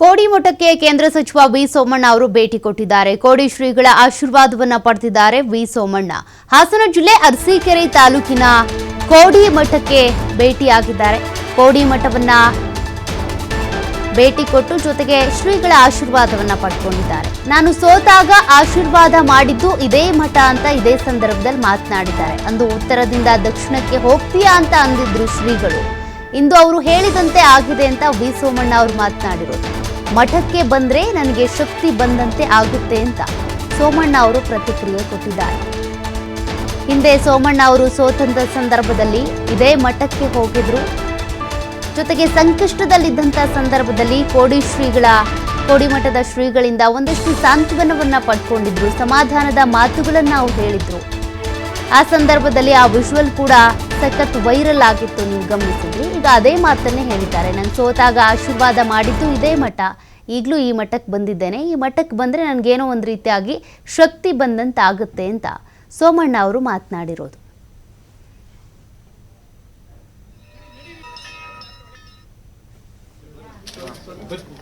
ಕೋಡಿ ಮಠಕ್ಕೆ ಕೇಂದ್ರ ಸಚಿವ ವಿ ಸೋಮಣ್ಣ ಅವರು ಭೇಟಿ ಕೊಟ್ಟಿದ್ದಾರೆ. ಕೋಡಿ ಶ್ರೀಗಳ ಆಶೀರ್ವಾದವನ್ನ ಪಡೆದಿದ್ದಾರೆ ವಿ ಸೋಮಣ್ಣ. ಹಾಸನ ಜಿಲ್ಲೆ ಅರಸೀಕೆರೆ ತಾಲೂಕಿನ ಕೋಡಿ ಮಠಕ್ಕೆ ಭೇಟಿಯಾಗಿದ್ದಾರೆ. ಕೋಡಿ ಮಠವನ್ನ ಭೇಟಿ ಕೊಟ್ಟು ಜೊತೆಗೆ ಶ್ರೀಗಳ ಆಶೀರ್ವಾದವನ್ನ ಪಡ್ಕೊಂಡಿದ್ದಾರೆ. ನಾನು ಸೋತಾಗ ಆಶೀರ್ವಾದ ಮಾಡಿದ್ದು ಇದೇ ಮಠ ಅಂತ ಇದೇ ಸಂದರ್ಭದಲ್ಲಿ ಮಾತನಾಡಿದ್ದಾರೆ. ಅಂದು ಉತ್ತರದಿಂದ ದಕ್ಷಿಣಕ್ಕೆ ಹೋಗ್ತೀಯಾ ಅಂತ ಅಂದಿದ್ರು ಶ್ರೀಗಳು. ಇಂದು ಅವರು ಹೇಳಿದಂತೆ ಆಗಿದೆ ಅಂತ ವಿ ಸೋಮಣ್ಣ ಅವರು ಮಾತನಾಡಿರೋದು. ಮಠಕ್ಕೆ ಬಂದ್ರೆ ನನಗೆ ಶಕ್ತಿ ಬಂದಂತೆ ಆಗುತ್ತೆ ಅಂತ ಸೋಮಣ್ಣ ಅವರು ಪ್ರತಿಕ್ರಿಯೆ ಕೊಟ್ಟಿದ್ದಾರೆ. ಹಿಂದೆ ಸೋಮಣ್ಣ ಅವರು ಸೋತಂತ ಸಂದರ್ಭದಲ್ಲಿ ಇದೇ ಮಠಕ್ಕೆ ಹೋಗಿದ್ರು. ಜೊತೆಗೆ ಸಂಕಷ್ಟದಲ್ಲಿದ್ದಂಥ ಸಂದರ್ಭದಲ್ಲಿ ಕೋಡಿ ಶ್ರೀಗಳ ಕೋಡಿಮಠದ ಶ್ರೀಗಳಿಂದ ಒಂದಷ್ಟು ಸಾಂತ್ವನವನ್ನ ಪಡ್ಕೊಂಡಿದ್ರು, ಸಮಾಧಾನದ ಮಾತುಗಳನ್ನ ಅವ್ರು ಹೇಳಿದ್ರು. ಆ ಸಂದರ್ಭದಲ್ಲಿ ಆ ವಿಶ್ವಲ್ ಕೂಡ ಸಖತ್ ವೈರಲ್ ಆಗಿತ್ತು, ನೀವು ಗಮನಿಸಿದ್ರಿ? ಈಗ ಅದೇ ಮಾತನ್ನೇ ಹೇಳಿದ್ದಾರೆ. ನಾನು ಸೋತಾಗ ಆಶೀರ್ವಾದ ಮಾಡಿದ್ದು ಇದೇ ಮಠ. ಈಗಲೂ ಈ ಮಠಕ್ಕೆ ಬಂದಿದ್ದೇನೆ. ಈ ಮಠಕ್ಕೆ ಬಂದರೆ ನನಗೇನೋ ಒಂದು ರೀತಿಯಾಗಿ ಶಕ್ತಿ ಬಂದಂತಾಗುತ್ತೆ ಅಂತ ಸೋಮಣ್ಣ ಅವರು ಮಾತನಾಡಿರೋದು.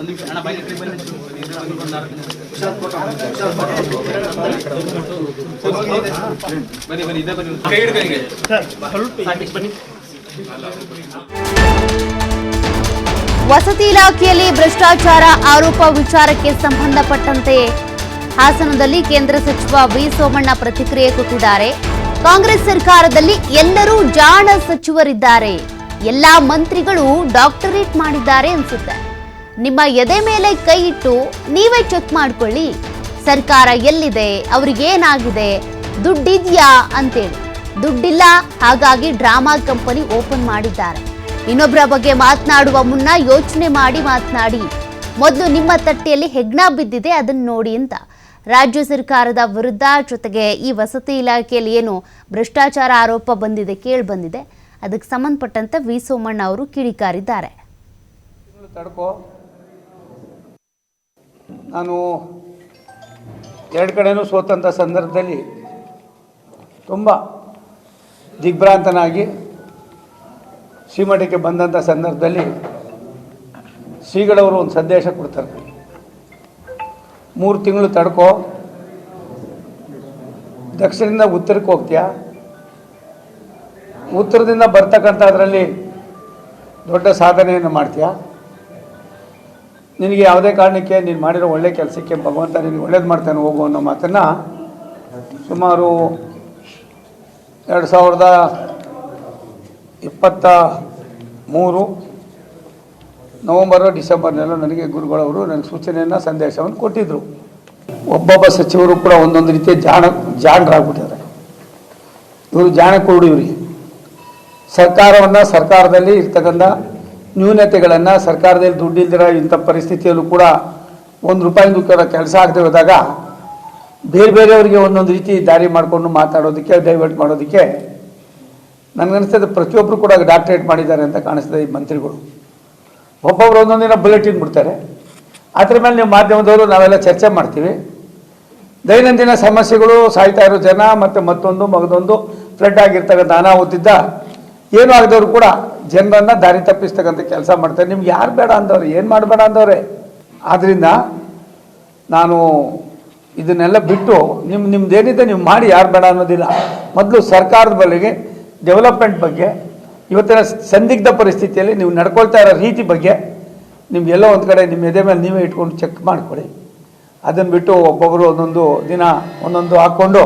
ಬನ್ನಿ. ಬನ್ನಿ ಇದೇ ಬನ್ನಿ. ಕೈ ಹಿಡ್ಕಂಗೆ ಬನ್ನಿ. ವಸತಿ ಇಲಾಖೆಯಲ್ಲಿ ಭ್ರಷ್ಟಾಚಾರ ಆರೋಪ ವಿಚಾರಕ್ಕೆ ಸಂಬಂಧಪಟ್ಟಂತೆ ಹಾಸನದಲ್ಲಿ ಕೇಂದ್ರ ಸಚಿವ ವಿ ಸೋಮಣ್ಣ ಪ್ರತಿಕ್ರಿಯೆ ಕೊಟ್ಟಿದ್ದಾರೆ. ಕಾಂಗ್ರೆಸ್ ಸರ್ಕಾರದಲ್ಲಿ ಎಲ್ಲರೂ ಜಾಣ ಸಚಿವರಿದ್ದಾರೆ. ಎಲ್ಲಾ ಮಂತ್ರಿಗಳು ಡಾಕ್ಟರೇಟ್ ಮಾಡಿದ್ದಾರೆ ಅನ್ಸುತ್ತೆ. ನಿಮ್ಮ ಎದೆ ಮೇಲೆ ಕೈ ಇಟ್ಟು ನೀವೇ ಚೆಕ್ ಮಾಡ್ಕೊಳ್ಳಿ. ಸರ್ಕಾರ ಎಲ್ಲಿದೆ? ಅವ್ರಿಗೇನಾಗಿದೆ ದುಡ್ಡಿದ್ಯಾ ಅಂತೇಳಿ. ದುಡ್ಡಿಲ್ಲ, ಹಾಗಾಗಿ ಡ್ರಾಮಾ ಕಂಪನಿ ಓಪನ್ ಮಾಡಿದ್ದಾರೆ. ಇನ್ನೊಬ್ಬರ ಬಗ್ಗೆ ಮಾತನಾಡುವ ಮುನ್ನ ಯೋಚನೆ ಮಾಡಿ ಮಾತನಾಡಿ. ಮೊದಲು ನಿಮ್ಮ ತಟ್ಟೆಯಲ್ಲಿ ಹೆಗ್ಣ ಬಿದ್ದಿದೆ, ಅದನ್ನು ನೋಡಿ ಅಂತ. ರಾಜ್ಯ ಸರ್ಕಾರದ ವಿರುದ್ಧ ಜೊತೆಗೆ ಈ ವಸತಿ ಇಲಾಖೆಯಲ್ಲಿ ಏನು ಭ್ರಷ್ಟಾಚಾರ ಆರೋಪ ಬಂದಿದೆ ಕೇಳಿ ಬಂದಿದೆ. ಅದಕ್ಕೆ ಸಂಬಂಧಪಟ್ಟಂತೆ ವಿ ಸೋಮಣ್ಣ ಅವರು ಕಿಡಿಕಾರಿದ್ದಾರೆ. ನಾನು ಎರಡು ಕಡೆಯೂ ಸೋತಂಥ ಸಂದರ್ಭದಲ್ಲಿ ತುಂಬ ದಿಗ್ಭ್ರಾಂತನಾಗಿ ಶ್ರೀಮಠಕ್ಕೆ ಬಂದಂಥ ಸಂದರ್ಭದಲ್ಲಿ ಶ್ರೀಗಳವರು ಒಂದು ಸಂದೇಶ ಕೊಡ್ತಾರೆ. ಮೂರು ತಿಂಗಳು ತಡ್ಕೋ. ದಕ್ಷಿಣದಿಂದ ಉತ್ತರಕ್ಕೆ ಹೋಗ್ತೀಯಾ? ಉತ್ತರದಿಂದ ಬರ್ತಕ್ಕಂಥ ಅದರಲ್ಲಿ ದೊಡ್ಡ ಸಾಧನೆಯನ್ನು ಮಾಡ್ತೀಯಾ? ನಿನಗೆ ಯಾವುದೇ ಕಾರಣಕ್ಕೆ ನೀನು ಮಾಡಿರೋ ಒಳ್ಳೆ ಕೆಲಸಕ್ಕೆ ಭಗವಂತ ನಿನಗೆ ಒಳ್ಳೇದು ಮಾಡ್ತಾನೆ, ಹೋಗು ಅನ್ನೋ ಮಾತನ್ನು ಸುಮಾರು ಎರಡು ಸಾವಿರದ ಇಪ್ಪತ್ತ ಮೂರು ನವಂಬರು, ಡಿಸೆಂಬರ್ನೆಲ್ಲ ನನಗೆ ಗುರುಗಳವರು ನನಗೆ ಸೂಚನೆಯನ್ನು, ಸಂದೇಶವನ್ನು ಕೊಟ್ಟಿದ್ದರು ಒಬ್ಬೊಬ್ಬ ಸಚಿವರು ಕೂಡ ಒಂದೊಂದು ರೀತಿಯ ಜಾಣ, ಜಾಣರಾಗ್ಬಿಟ್ಟಿದ್ದಾರೆ. ಇವರು ಜಾಣ ಕುರುಡು ಇವರಿಗೆ. ಸರ್ಕಾರವನ್ನು ಸರ್ಕಾರದಲ್ಲಿ ಇರ್ತಕ್ಕಂಥ ನ್ಯೂನತೆಗಳನ್ನು ಸರ್ಕಾರದಲ್ಲಿ ದುಡ್ಡಿಲ್ದಿರೋ ಇಂಥ ಪರಿಸ್ಥಿತಿಯಲ್ಲೂ ಕೂಡ ಒಂದು ರೂಪಾಯಿ ದುಃಖದ ಕೆಲಸ ಆಗದೆ ಹೋದಾಗ ಬೇರೆ ಬೇರೆಯವರಿಗೆ ಒಂದೊಂದು ರೀತಿ ದಾರಿ ಮಾಡಿಕೊಂಡು ಮಾತಾಡೋದಕ್ಕೆ ಡೈವರ್ಟ್ ಮಾಡೋದಕ್ಕೆ ನನಗನ್ನಿಸ್ತದೆ ಪ್ರತಿಯೊಬ್ಬರು ಕೂಡ ಡಾಕ್ಟ್ರೇಟ್ ಮಾಡಿದ್ದಾರೆ ಅಂತ ಕಾಣಿಸ್ತದೆ ಈ ಮಂತ್ರಿಗಳು. ಒಬ್ಬೊಬ್ರು ಒಂದೊಂದು ದಿನ ಬುಲೆಟಿನ್ ಬಿಡ್ತಾರೆ. ಅದ್ರ ಮೇಲೆ ನೀವು ಮಾಧ್ಯಮದವರು ನಾವೆಲ್ಲ ಚರ್ಚೆ ಮಾಡ್ತೀವಿ. ದೈನಂದಿನ ಸಮಸ್ಯೆಗಳು ಸಾಯ್ತಾ ಇರೋ ಜನ ಮತ್ತು ಮತ್ತೊಂದು, ಮಗದೊಂದು ಫ್ಲಡ್ ಆಗಿರ್ತಕ್ಕಂಥ ಅನಾಹುತಿದ್ದ ಏನೂ ಆಗದವ್ರು ಕೂಡ ಜನರನ್ನು ದಾರಿ ತಪ್ಪಿಸ್ತಕ್ಕಂಥ ಕೆಲಸ ಮಾಡ್ತಾರೆ. ನಿಮ್ಗೆ ಯಾರು ಬೇಡ ಅಂದವ್ರೆ, ಏನು ಮಾಡಬೇಡ ಅಂದವ್ರೆ? ಆದ್ದರಿಂದ ನಾನು ಇದನ್ನೆಲ್ಲ ಬಿಟ್ಟು ನಿಮ್ಮ ನಿಮ್ದು ಏನಿದೆ ನೀವು ಮಾಡಿ, ಯಾರು ಬೇಡ ಅನ್ನೋದಿಲ್ಲ. ಮೊದಲು ಸರ್ಕಾರದ ಬಳಿಗೆ, ಡೆವಲಪ್ಮೆಂಟ್ ಬಗ್ಗೆ, ಇವತ್ತಿನ ಸಂದಿಗ್ಧ ಪರಿಸ್ಥಿತಿಯಲ್ಲಿ ನೀವು ನಡ್ಕೊಳ್ತಾ ಇರೋ ರೀತಿ ಬಗ್ಗೆ ನಿಮಗೆಲ್ಲ ಒಂದು ಕಡೆ ನಿಮ್ಮ ಎದೆ ಮೇಲೆ ನೀವೇ ಇಟ್ಕೊಂಡು ಚೆಕ್ ಮಾಡಿಕೊಡಿ ಅದನ್ನು ಬಿಟ್ಟು ಒಬ್ಬೊಬ್ಬರು ಒಂದೊಂದು ದಿನ ಒಂದೊಂದು ಹಾಕ್ಕೊಂಡು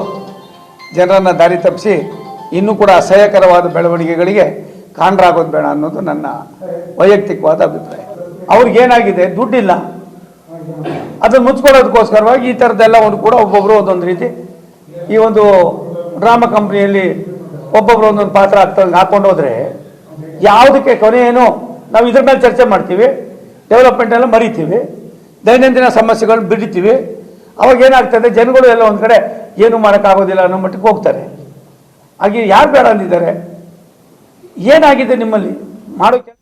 ಜನರನ್ನು ದಾರಿ ತಪ್ಪಿಸಿ ಇನ್ನೂ ಕೂಡ ಅಸಹ್ಯಕರವಾದ ಬೆಳವಣಿಗೆಗಳಿಗೆ ಕಾರಣರಾಗೋದು ಬೇಡ ಅನ್ನೋದು ನನ್ನ ವೈಯಕ್ತಿಕವಾದ ಅಭಿಪ್ರಾಯ. ಅವ್ರಿಗೇನಾಗಿದೆ? ದುಡ್ಡಿಲ್ಲ. ಅದನ್ನು ಮುಚ್ಕೊಳ್ಳೋದಕ್ಕೋಸ್ಕರವಾಗಿ ಈ ಥರದ್ದೆಲ್ಲ ಒಂದು ಕೂಡ ಒಬ್ಬೊಬ್ಬರು ಒಂದೊಂದು ರೀತಿ ಈ ಒಂದು ಡ್ರಾಮಾ ಕಂಪ್ನಿಯಲ್ಲಿ ಒಬ್ಬೊಬ್ರು ಒಂದೊಂದು ಪಾತ್ರ ಆಗ್ತಂಗೆ ಹಾಕೊಂಡು ಹೋದ್ರೆ ಯಾವುದಕ್ಕೆ ಕೊನೆ ಏನು ನಾವು ಇದ್ರ ಮೇಲೆ ಚರ್ಚೆ ಮಾಡ್ತೀವಿ ಡೆವಲಪ್ಮೆಂಟ್ ಎಲ್ಲ ಮರಿತೀವಿ, ದೈನಂದಿನ ಸಮಸ್ಯೆಗಳನ್ನ ಬಿಡಿತೀವಿ. ಅವಾಗ ಏನಾಗ್ತದೆ? ಜನಗಳು ಎಲ್ಲ ಒಂದು ಕಡೆ ಏನು ಮಾಡೋಕ್ಕಾಗೋದಿಲ್ಲ ಅನ್ನೋ ಮಟ್ಟಕ್ಕೆ ಹೋಗ್ತಾರೆ. ಹಾಗೆ ಯಾರು ಬೇಡ ಅಂದಿದ್ದಾರೆ? ಏನಾಗಿದೆ ನಿಮ್ಮಲ್ಲಿ? ಮಾಡೋ ಕೆಲ್ಸ-